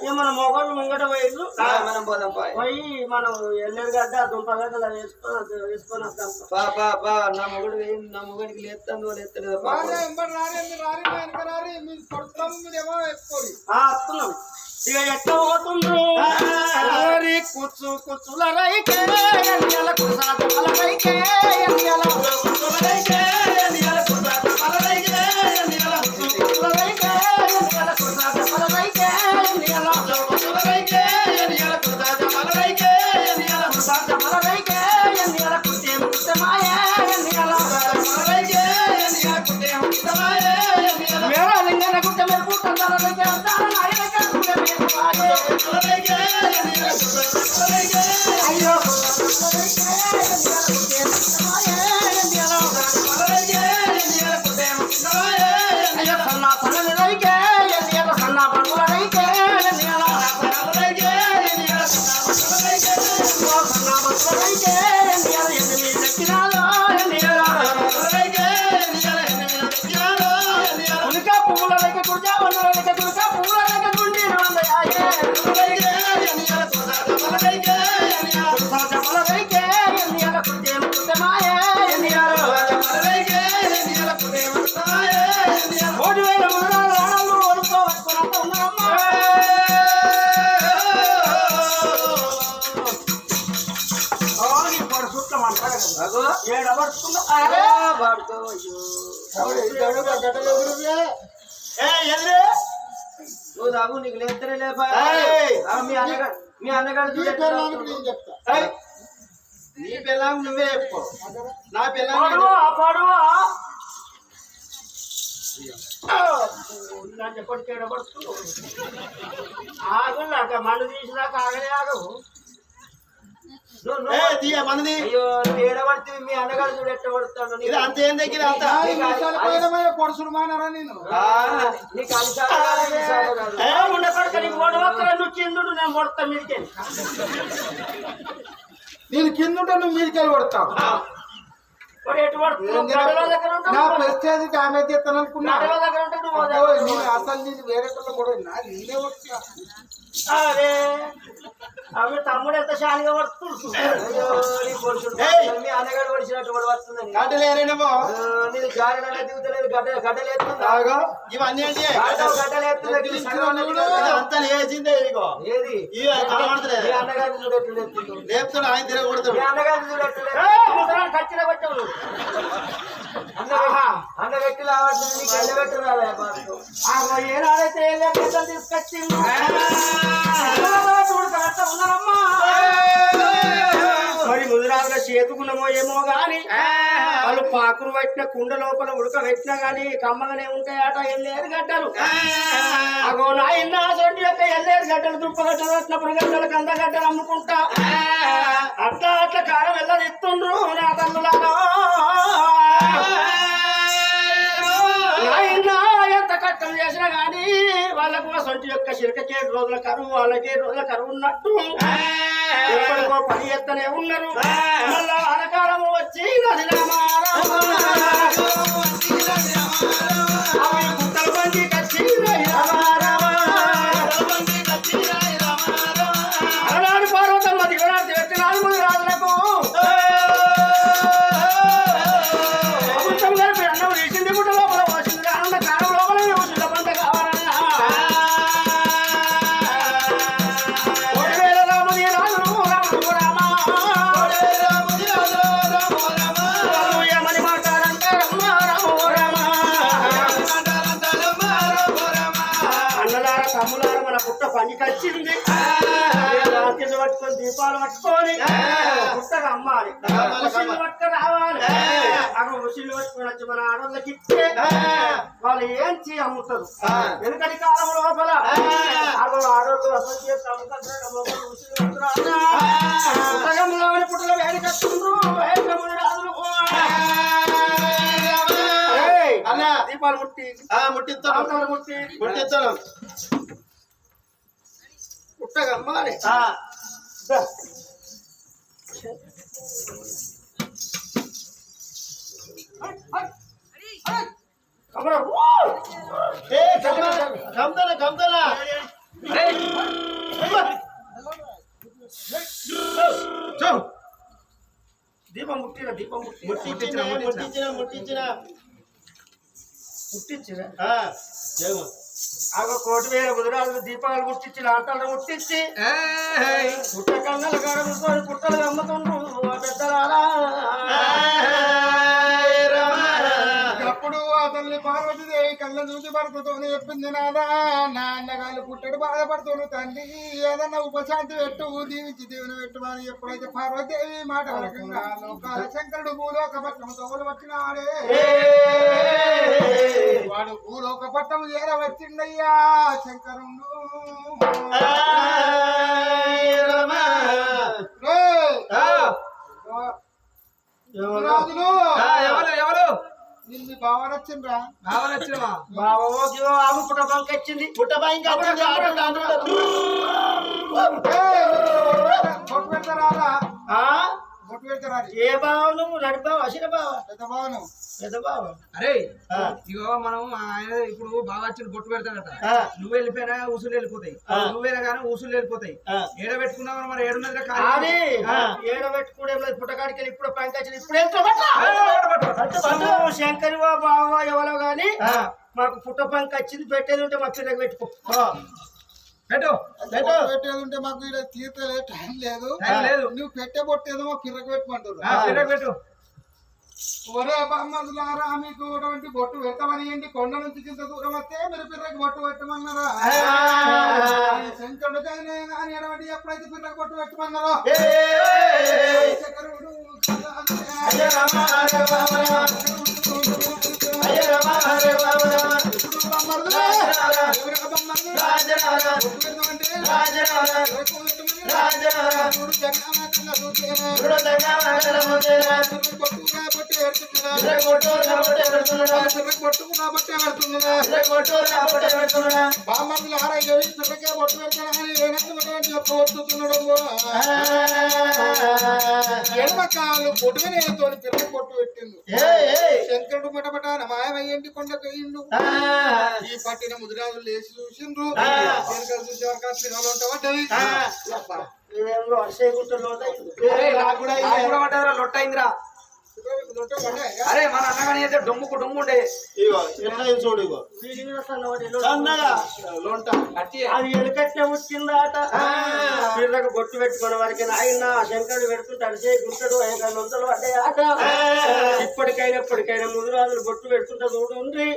ఇక మన మొగలు ముంగట పోయిండ్రు ఆ, మనం పోదాం పాయ్. మనం ఎల్లెరగడ్డ దుంపగడ్డ వేసుకొని వేసుకొని వస్తాం. పా పా పా నా మొగుడు ఏం నా మొగుడికి లేస్తాను లేస్తలేదు వస్తున్నాం. ఇక ఎట్లా పోతుండ్రు? ఓరి కుచ్చు కుచ్చుల రైకే కుసాత పల రైకే పువ్వుల దగ్గర కుర్జా వన్న పువ్వుల దగ్గర నువ్వు. తాగు నీకు లేస్తనే లేపా. మీ అన్నగాడు మీ తాగుతున్నాడు. నీ పిల్లం నువ్వే చెప్పు. నా పిల్లం పడువా పడువా? నా చెప్పటికి ఏడబడుతున్నావు ఆగులాక మండు తీసినాక ఆగలే ఆగవు తీయ మనది? అయ్యో నువ్వు ఏడబడితే మీ అన్నగాడు చూడు ఎట్లా పడుతాడు ఇది అంత ఏం దగ్గర అంత? కొడుసుడు మానరా నేను నీకు ఉండకూడక నీకు ఓడవక్కర నువ్వు చిందుడు నేను మీదికి ఉంటే నువ్వు మీదికెళ్ళి దగ్గర నా ప్రెస్టేజ్ డామేజ్ చేస్తాను అనుకున్నా అసలు వేరే వాళ్ళ కూడా అరే అవి తమ్ముడు ఎంత పొడుచుడు ఏయ్! మీ అన్నగాడు పడిచినట్టు కూడా కాటలేరేనేమో ఆ, నీకు జారి నల్ల దిగుతలేదు గడ్డ. ఇవన్నీ ఏంటి గడ్డ గడ్డలు ఎత్తుందా గిలి సగం ఉన్నది ఇది కదా. అంతా లేచిందే ఇదిగో ఏది. మీ అన్నగారిని చూడు ఎట్లా ఎత్తుందో. లేపుతాడు ఆయన తిరగకూడదు మీ అన్నగారిని చూడు ఎట్లా ఎత్తుందో. కచ్చిన పెట్టవు అన్న వ్యక్తి రావట్లేదు నీకు ఎల్ల పెట్టి ఏ లెక్కలు తీసుకొచ్చింది చూడు కరెక్ట్ ఉన్నారమ్మా ముదిరాజుల చేతుకున్నమో ఏమో గాని వాళ్ళు పాకురు పెట్టిన కుండ లోపల ఉడక పెట్టినా గాని కమ్మగానే ఉంటాయట ఎల్లేరు గడ్డలు. అగో నాయన సొంటి యొక్క ఎల్లేరు గడ్డలు దుప్పగడ్డలు వచ్చినప్పుడు గడ్డలు కందగడ్డలు అమ్ముకుంటా. అట్లా అట్లా కారం వెళ్ళదిస్తుండ్రు నా ఎంత కట్టం చేసినా గాని వాళ్ళకు ఆ సొంటి యొక్క చిరకకి రోజుల కరువు వాళ్ళకి రోజుల కరువు ఉన్నట్టు. ఎప్పటికో పని ఎత్తనే ఉన్నారు. మళ్ళా అనకాలము వచ్చి నది గుట్టలు వచ్చింది. రాత్రి పట్టుకొని దీపాలు పట్టుకొని పుట్టగా అమ్మాలి. ముసిళ్ళు పట్టుకొని రావాలి. అక్కడ ముసిళ్ళు పట్టుకొని వచ్చి మన ఆడోళ్ళకి ఇస్తే వాళ్ళు ఏం చేయి అమ్ముతారు? వెనుకటి కాలం లోపల ఆడోళ్ళు అసలు చేసి అమ్ముతారు మొగలు ముసిళ్ళు పట్టుకురా. పుట్టగంలోని పుట్టలో వేడి కట్టుకుండ్రు వేడికమ్ముని రాజులు ఏయ్, అన్న. దీపాలు ముట్టి. ముట్టిస్తాను. ముట్టిస్తాను. పుట్టగా అమ్మాలి కమ్దల కమ్దల దీపం ముట్టిన దీపం ముట్టి ముట్టించిన ముట్టించిన ముట్టించిన. ముట్టించిన ఆ, కోటి వేల ముదిరాజులు దీపాలు ముట్టించి లాంటాలు ముట్టించి పుట్ట కన్నల కాడ కూర్చొని పుట్టలు అమ్ముతుండ్రు ఆ పెద్దలారా. తల్లి పార్వతీదేవి కళ్ళ చూసి భర్తతోనే చెప్పింది నాదా నా అన్నగాళ్ళు పుట్టడు బాధపడుతును తండ్రి ఏదన్నా ఉపశాంతి పెట్టు దీవించి దీవెన పెట్టమని ఎప్పుడైతే పార్వతీదేవి మాట వరకంగా లోకాల శంకరుడు భూలోక పట్టణం తోలు వచ్చినాడే వాడు భూలోక పట్టం ఏర వచ్చిండయ్యా శంకరుడు రాజులు! బాగా నచ్చినవా బావో గివో ఆవు పుట్ట బంక్ వచ్చింది పుట్టబాయి ఇంకా ఏ బావ నువ్వు నడి బావ అసిన బావ పెద్ద బావ అరే. ఇగో మనం ఆయన ఇప్పుడు బాగా వచ్చి బొట్టు పెడతాడట. నువ్వు వెళ్ళిపోయినా ఊసులు వెళ్ళిపోతాయి. నువ్వేనా కానీ ఊసులు వెళ్ళిపోతాయి. ఏడ పెట్టుకున్నావు మరి ఏడున్నది అది ఆ. ఏడబెట్టుకునే పుట్టకాడికి వెళ్ళి ఇప్పుడు పంకచ్చింది ఇప్పుడు వెళ్తా పట్ల. పట్టు నువ్వు శంకరివా బావ ఎవరో గాని. మాకు పుట్ట పంక వచ్చింది పెట్టేది ఉంటే మా పిల్లకి పెట్టుకో. పెట్టు పెట్టేది ఉంటే మాకు ఇలా తీర్చలే టైం లేదు. లేదు. నువ్వు పెట్టే బొట్టేదో మా పిర్రకు పెట్టమంటారు ఆ, పిల్లకి పెట్టు. ఒరే బామ్మదులారా మీకు అటువంటి బొట్టు పెట్టమని ఏంటి? కొండ నుంచి కింద దూరం వస్తే మీరు పిర్రకు బొట్టు పెట్టమన్నారా. శంకరుడు కానీ కానీ ఎటువంటి ఎప్పుడైతే పిర్రకు బొట్టు పెట్టమన్నారో. శంకరుడు రాజరాజ, బొట్టు కాబట్టి పెడుతున్నదా బొట్టు కాబట్టి పెడుతున్నదా ఇరగొట్టు రాబట్టే పెడుతున్నడా. బామ్మదులు ఆరోగ్యం పిల్లకే బొట్టు పెడతానని ఏనందుకు చెప్పవచ్చుతున్నాడు ఎడమ కాలు పొడుగునేతో పిల్ల పొట్టు పెట్టిండు. శంకరుడు మటమట మాయమయ్యండి. ఈ పట్టిన ముదిరాజులు లేచి చూసిండ్రు. వెనకాల చూసే వరకు పిల్లలు ఉంటాయి ఆ. అరే మన అన్నగాని అయితే డొమ్ముకు డొమ్ము ఉండే చూడు అది ఎలుకట్టే వచ్చిందాట ఆ. పిల్లకు బొట్టు పెట్టుకున్న వారికి నాయన శంకరుడు పెడుతుంటే అడిసే గుంటడు ఐదు వందలు పడ్డాయట ఆ. ఇప్పటికైనా ఇప్పటికైనా ముదిరాజులు బొట్టు పెడుతుంటే చూడు ఉంది.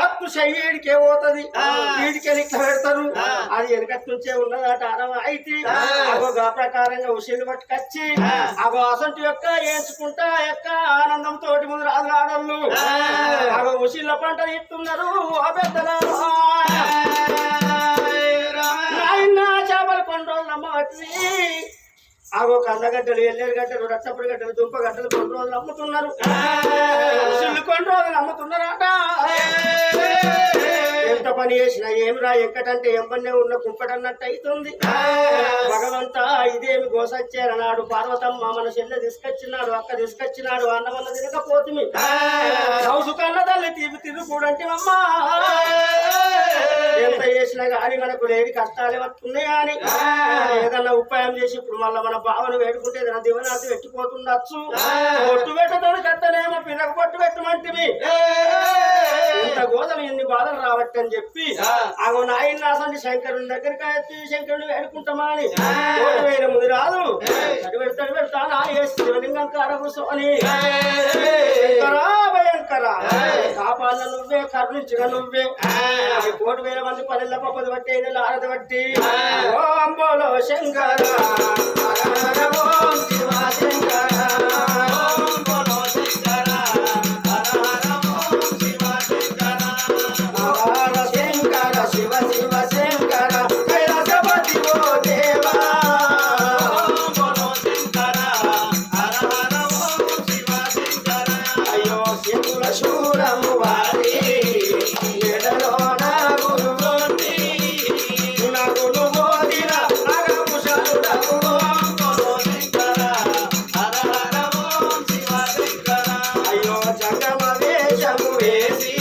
తప్పు చెయ్యేడికే పోతుంది ఆ. వీడికి ఇట్లా పెడతారు. అది వెనకటి నుంచే ఉన్నదట అరవ అయితే. అగో గా ప్రకారంగా ఉసిళ్ళు పట్టుకొచ్చి ఆ. అగో అసంటి యొక్క ఏంచుకుంటా యొక్క ఆనందంతో ముందు రాజుల ఆడళ్ళు ఉసిళ్ళ పంట ఇస్తున్నారు చేపలు రోజులు అమ్మవచ్చి. ఆగో కందగడ్డలు ఎల్లేరు గడ్డలు రచ్చపడి గడ్డలు దుంప గడ్డలు కొన్ని రోజులు అమ్ముతున్నారు కొన్ని రోజులు అమ్ముతున్నారట. ఎంత పని చేసినా ఏమిరా ఎక్కడంటే ఎంబన్నే ఉన్న కుంపటన్నట్టు అవుతుంది భగవంతా ఇదేమి గోసచ్చారన్నాడు పార్వతమ్మ మన చెల్లె తీసుకొచ్చినాడు అక్క తీసుకొచ్చినాడు అన్నమన్న తినకపోతుంది హౌసు కన్న తల్లి తీపి తిరుగుడంటే అమ్మా. చేసినా కానీ మనకు లేని కష్టాలే వస్తున్నాయి అని? ఏదన్నా ఉపాయం చేసి ఇప్పుడు మళ్ళీ మన భావన వేడుకుంటే ఏదైనా దివనాథి పెట్టిపోతుండొచ్చు పొట్టు పెట్టదని కట్టనేమో పిల్లకు పొట్టు పెట్టమంటివి ఇంత గోదలు ఎన్ని బాధలు రావట్టి అని చెప్పి ఆగో నాయన నాసండి శంకరుని దగ్గరికి ఎత్తి శంకరుని వేడుకుంటామా అని. వేల ముందు రాదు తడి పెడతాడు పెడతానా ఏ శివలింగం కూర్చొని. శంకరా భయంకర కాపాల నువ్వే కరుణించిన నువ్వే. కోటి వేల మంది పల్లెల పప్పది బట్టి ఐదు ఆరది బట్టి ఓ శంకర శివ శంకర. ఓం శివ శంకర వేషము వేసి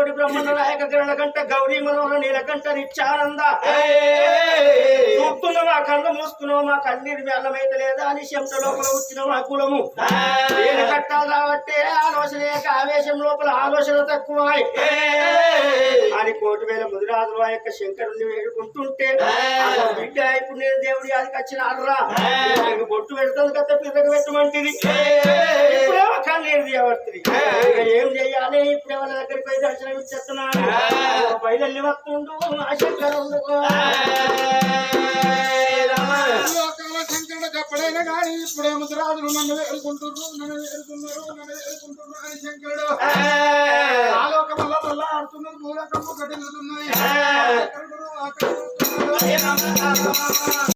కోటి బ్రహ్మణ నాయక కిరణ కంట గౌరీ మనోహర నీలకంఠ నిత్యానంద. చూస్తున్నావు మా కళ్ళు మూసుకున్నావు మా కన్నీరు మేళమైతే లేదా అని శంస లోపల వచ్చిన మా కులము. నేను కట్టాలి ఆలోచన యొక్క ఆవేశం లోపల ఆలోచన తక్కువ అని కోటి వేల ముదిరాజులు ఆ యొక్క శంకరుని వేడుకుంటుంటే బిడ్డ ఇప్పుడు నేను దేవుడి అది వచ్చిన అర్రా. బొట్టు పెడతాను కదా పిల్లకి పెట్టమంటిది. ఇప్పుడేమో కన్నీరు ఏం చెయ్యాలి ఇప్పుడు ఎవరి దగ్గరికి పోయి దర్శనం ఇచ్చేస్తున్నాను బయలు వస్తుండు ఎప్పుడైనా కానీ ఇప్పుడే ముద్రాజులు నన్ను వేడుకుంటున్నారు నన్ను వేడుకున్నారు నన్ను వేడుకుంటున్నారు అని శంకరుడు. ఆలోకమల్ల వల్ల ఆడుతున్నారు శంకరుడు అక్కడ